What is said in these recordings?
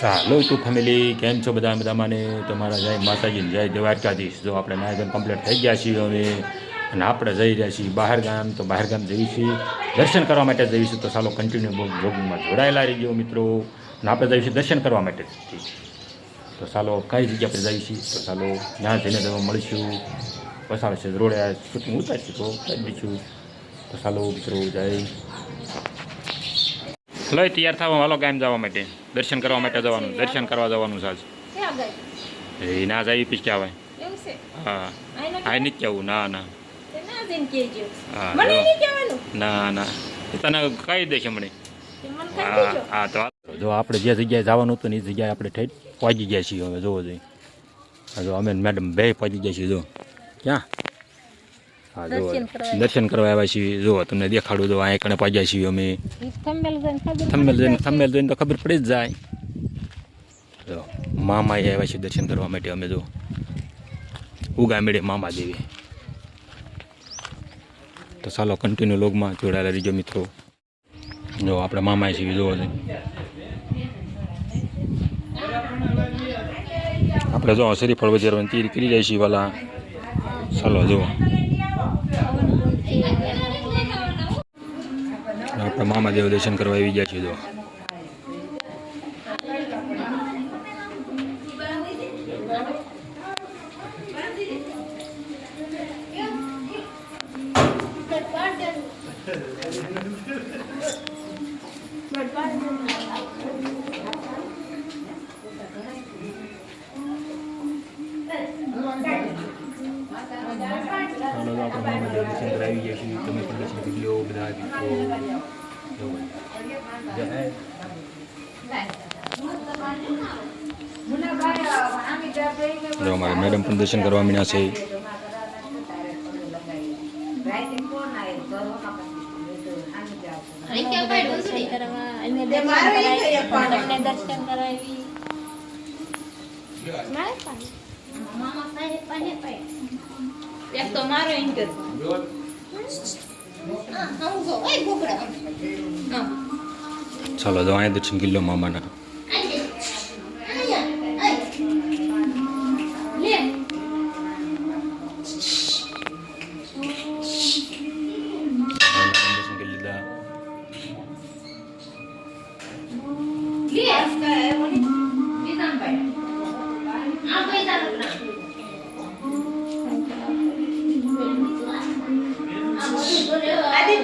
ચાલો two family, કેમ છો બધા? મજામાં ને? તમારા જય માતાજી જય દ્વારકાધીશ. જો આપણે નાયગન કમ્પ્લીટ થઈ ગયા છીએ હવે, અને આપણે જઈ રહ્યા છીએ બહાર ગામ તો બહાર ગામ જઈએ છીએ. દર્શન કરવા માટે જઈશું તો ચાલો કન્ટિન્યુ બ્લોગમાં જોડાયેલા રહીજો મિત્રો. અને આપણે જઈશું દર્શન કરવા માટે. તો ચાલો, કઈ જગ્યા પર જઈએ છીએ? તો ચાલો ત્યાં જઈને તમે મળીશું. પસાર છે, રોડે શૂટિંગ ઉતારશું તો કરી દઈશું. તો ચાલો મિત્રો, જય લો તૈયાર થવા હાલો ગામ જવા માટે. દર્શન કરવા માટે જવાનું. દર્શન કરવા જવાનું સાજ ક્યાં એ ના જાય પીછે આવે હા. આ નથી કહેવું ના ના. ના હા, જો. ના તને કહી મને કહી હા હા તો જો આપણે જે જગ્યાએ જવાનું હતું ને એ જગ્યાએ આપણે ઠેઠ પહોંચી ગયા છીએ હવે જોવો જોઈએ હા જો અમે મેડમ બે પહોંચી ગયા છીએ જો. ક્યાં? હા જો દર્શન કરવા. આવ્યા છીએ. જો તમને દેખાડું જો અહીંયા કણે પહોંચ્યા છીએ અમે. થંબેલ જોઈને ખબર થંબેલ જોઈને તો ખબર પડી જ જાય. જો મામા આવ્યા છીએ દર્શન કરવા માટે અમે જો. ઉગા મેળે મામા દેવી. તો ચાલો કન્ટિન્યુ લોગમાં જોડાયેલા રહીજો મિત્રો. જો આપણે મામા છીએ જોવો છે આપણે જો શરીફળ બજારવાની તીર કરી જાય છીએ વાલા. ચાલો જુઓ આપણે મામા દેવ દર્શન કરવા આવી ગયા છે તો આવી છીએ તમે પણ દર્શન કરી લો બધા મિત્રો જો. અમારે મેડમ પણ દર્શન કરવા મીના છે. એક તો મારો ઇન્ટરવ્યુ ચાલો તો અહીંયા દર્શન કરી લો મામાના.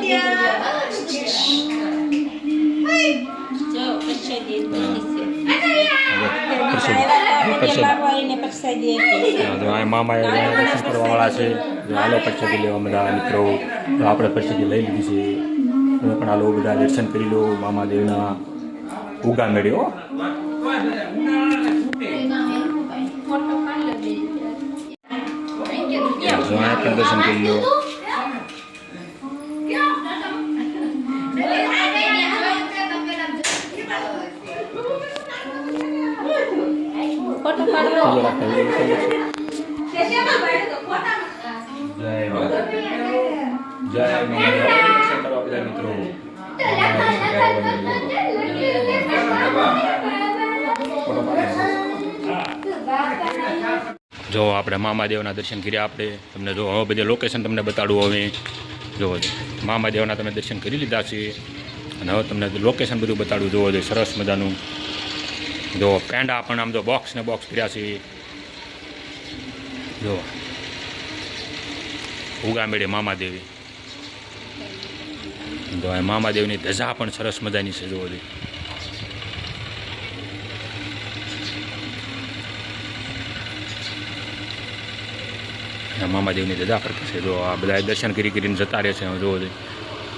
અહીંયા મામા એ દર્શન કરવાવાળા છે જો હાલો પ્રસાદી લેવા બધા મિત્રો તો આપણે પ્રસાદી લઈ લીધી છે તમે પણ હાલો બધા દર્શન કરી લો મામા દેવના ઉગા મેળ્યો ફોટો પાડી લો જો અહીંયા પણ દર્શન કરી લો જો આપણે મામાદેવના દર્શન કર્યા, આપણે તમને જો હવે બધે લોકેશન તમને બતાડું હવે. જોવો મામાદેવના તમે દર્શન કરી લીધા છે. અને હવે તમને લોકેશન બધું બતાડું. જોવો જોઈએ સરસ મજાનું જો, પેંડા પણ આમ જો બોક્સ ને બોક્સ કર્યા છે. જો. ઉગામેડે મામાદેવી. તો આ મામાદેવની ધજા પણ સરસ મજાની છે જોવો જોઈએ મામાદેવની ધજા કરતા છે, જો, આ બધા દર્શન કરી કરીને જતા રહે છે જોવો જોઈએ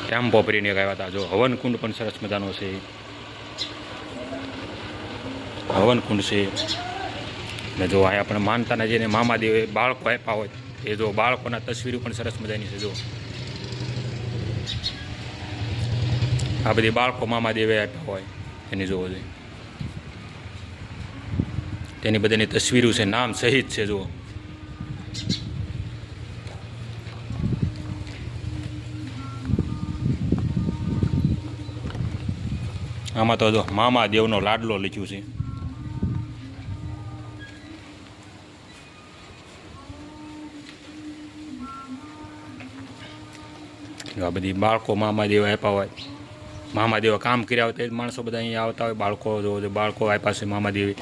ટેમ્પો ભરીને આવ્યા હતા, જો, હવનકુંડ પણ સરસ મજાનો છે. હવનકુંડ છે. ને જો અહીંયા પણ માનતાના જેને મામાદેવે બાળકો આપ્યા હોય, એ જો બાળકોના તસવીરો પણ સરસ મજાની છે, જો. આ બધી બાળકો મામાદેવે આપ્યા હોય, એની જોવો જોઈએ. તેની બધાની તસવીરો છે, નામ સહિત છે, જુઓ. આમાં તો જો મામા દેવનો લાડલો લખ્યું છે. આ બધી બાળકો મામાદેવ આપ્યા હોય. મામાદેવ કામ કર્યા હોય તે માણસો બધા અહીંયા આવતા હોય. બાળકો જો બાળકો આપ્યા છે મામાદેવી.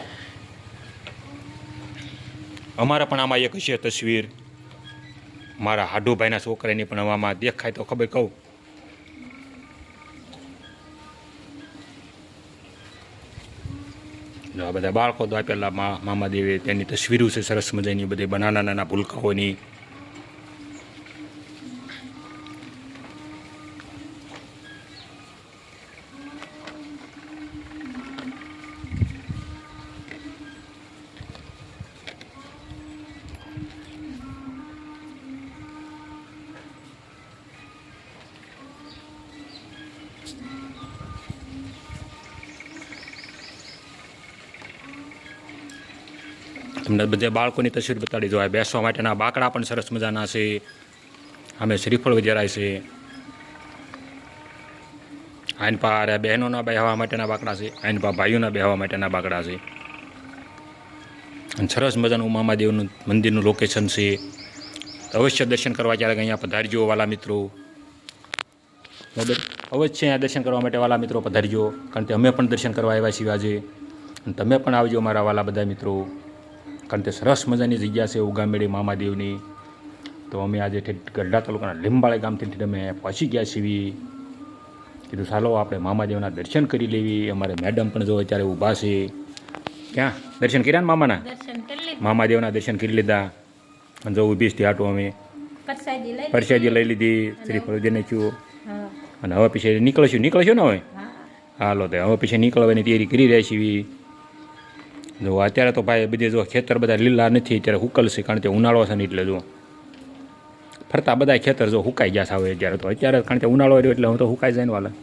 અમારા પણ આમાં એક હશે તસવીર. મારા હાડુભાઈના છોકરાની પણ આમાં દેખાય તો ખબર કહું. આ બધા બાળકો તો આપેલા મા મામાદેવે તેની તસવીરો છે સરસ મજાની. બધી નાના નાના ભૂલકાઓની. તમને બધે બાળકોની તસવીર બતાડી દો આ બેસવા માટેના બાકડા પણ સરસ મજાના છે. અમે શ્રીફળ વગેરે છે. આઈન આ બહેનોના બેહવા માટેના બાકડા છે. આઈન પા ભાઈઓના બેહવા માટેના બાકડા છે. અને સરસ મજાનું મામાદેવનું મંદિરનું લોકેશન છે. અવશ્ય દર્શન કરવા ક્યારેક અહીંયા પધારજો વાલા મિત્રો. બરાબર અવશ્ય અહીંયા દર્શન કરવા માટે વાલા મિત્રો પધારજો. કારણ કે અમે પણ દર્શન કરવા આવ્યા છીએ આજે. અને તમે પણ આવજો મારા વાલા બધા મિત્રો. કારણ કે સરસ મજાની જગ્યા છે ઉગામેડી મામાદેવની. તો અમે આજે ગઢડા તાલુકાના લીંબાળે ગામથી અમે પહોંચી ગયા છીએ. કીધું ચાલો આપણે મામાદેવના દર્શન કરી લેવી. અમારે મેડમ પણ જો અત્યારે ઊભા છે. ક્યાં? દર્શન કર્યા ને મામાના? મામાદેવના દર્શન કરી લીધા. અને જો ઊભી જ હાટું અમે. પ્રસાદી લઈ લીધી. શ્રીફળ દઈને છું અને હવે પછી નીકળશું. નીકળશું ને હવે? હાલો તો હવે પછી નીકળવાની તૈયારી કરી રહ્યા છીએ. જો અત્યારે તો ભાઈ બધે જો ખેતર બધા લીલા નથી, અત્યારે હુકલશે કારણ કે ઉનાળો છે ને એટલે જો ફરતા બધા ખેતર જો હુકાઈ ગયા છે હવે અત્યારે તો. અત્યારે કારણ કે ઉનાળો રહ્યો એટલે હું તો હુકાઈ જાય ને વાલા.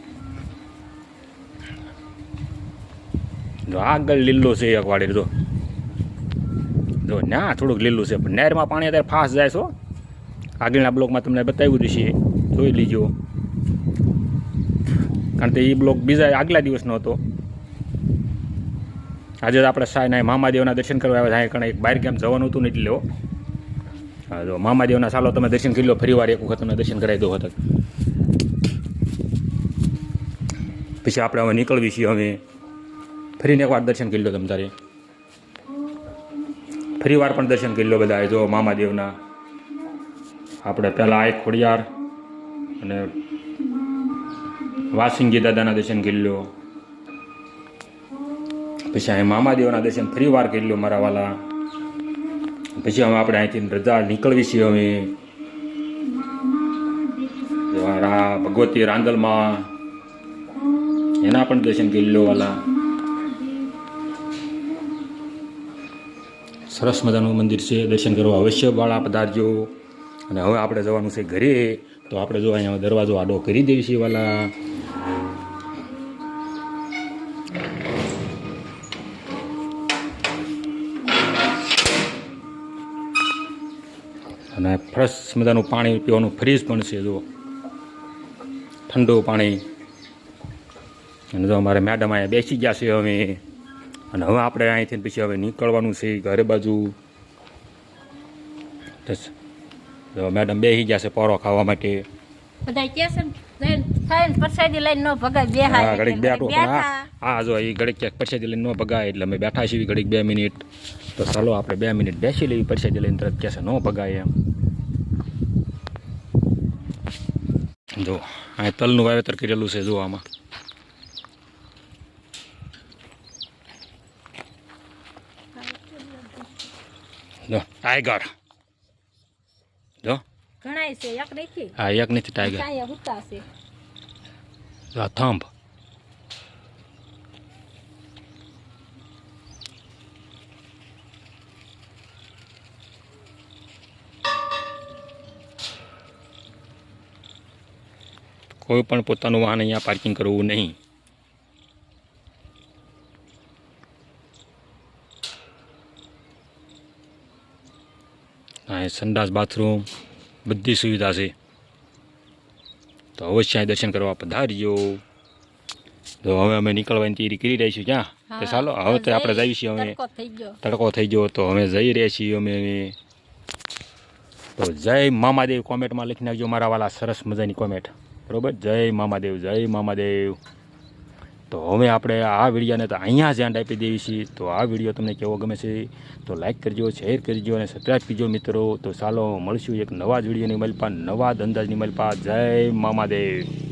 જો આગળ લીલો છે એક વાળી જો. જો ના થોડુંક લીલું છે, પણ નહેરમાં પાણી અત્યારે ફાસ્ટ જાય છો આગળના બ્લોકમાં તમને બતાવ્યું છે જોઈ લીજો. કારણ કે એ બ્લોક બીજા આગલા દિવસનો હતો. આજે આપણે સાંઈ મામાદેવના દર્શન કરવા આવ્યા ત્યાં કારણ એક બહાર કેમ જવાનું હતું ને એટલે હો. હા, જો મામાદેવના સાલો તમે દર્શન કરી લો ફરી વાર એક વખત તમને દર્શન કરાવી દો હતો પછી આપણે હવે નીકળવી છીએ અમે ફરીને એકવાર દર્શન કરી લો તમે તારે. ફરી વાર પણ દર્શન કરી લો બધા જો મામાદેવના આપણે પહેલાં એક ખોડિયાર અને વાસિંગી દાદાના દર્શન કરી લો પછી અહીં મામાદેવના દર્શન ફરી વાર કરી લો મારા વાલા. પછી હવે આપણે અહીંથી રજા નીકળવી છીએ અમે. ભગવતી રાંદલમાં. એના પણ દર્શન કરી લો વાલા. સરસ મજાનું મંદિર છે, દર્શન કરવા અવશ્ય વાળા પધારજો. અને હવે આપણે જવાનું છે ઘરે, તો આપણે જો અહીંયા દરવાજો આડો કરી દઈએ છીએ વાલા. અને ફ્રેશ મજાનું પાણી પીવાનું ફ્રીજ પણ છે જો ઠંડુ પાણી. અને જો અમારે મેડમ અહીંયા બેસી ગયા છે અમે અને હવે આપણે અહીંથી પછી હવે નીકળવાનું છે ઘરે બાજુ. મેડમ બેસી ગયા છે પોરો ખાવા માટે. બધા કે છે ખાઈને પરસાદી લઈને નો ભગાય બે હા ઘડીક બેઠો હા. હા જો એ ઘડીક ક્યાંક પરસાદી લઈને ન ભગાય એટલે અમે બેઠા છીએ ઘડીક બે મિનિટ. તો ચાલો આપણે બે મિનિટ બેસી લઈએ પરસાદી લઈને તરત કહેશે નો ભગાય એમ. જો આ તલનું વાવેતર કરેલું છે જો આમાં. જો ટાઈગર જો. ઘણા છે એક નથી. હા એક નથી ટાઈગર કાંઈ હુતા છે આ થંભ કોઈ પણ પોતાનું વાહન અહીંયા પાર્કિંગ કરવું નહીં. સંડાસ, બાથરૂમ, બધી સુવિધા છે. તો અવશ્ય દર્શન કરવા પધારજો તો હવે અમે નીકળવાની તૈયારી કરી રહી છીએ ક્યાં? તો ચાલો હવે તો આપણે જઈએ છીએ અમે. તડકો થઈ ગયો. તડકો થઈ ગયો તો અમે જઈ રહ્યા છીએ અમે. તો જય મામાદેવ કોમેન્ટમાં લખી નાખજો મારા વાલા સરસ મજાની કોમેન્ટ. બરોબર? જય મામાદેવ જય મામાદેવ. તો હવે આપણે આ વિડીયોને તો અહીંયા જ એન્ડ આપી દેવી છીએ તો આ વીડિયો તમને કેવો ગમે છે, તો લાઇક કરજો શેર કરજો અને સબસ્ક્રાઈબ કરજો મિત્રો. તો ચાલો મળશું એક નવા જ વિડીયોની મલપા નવા જ અંદાજની મલપા જય મામાદેવ.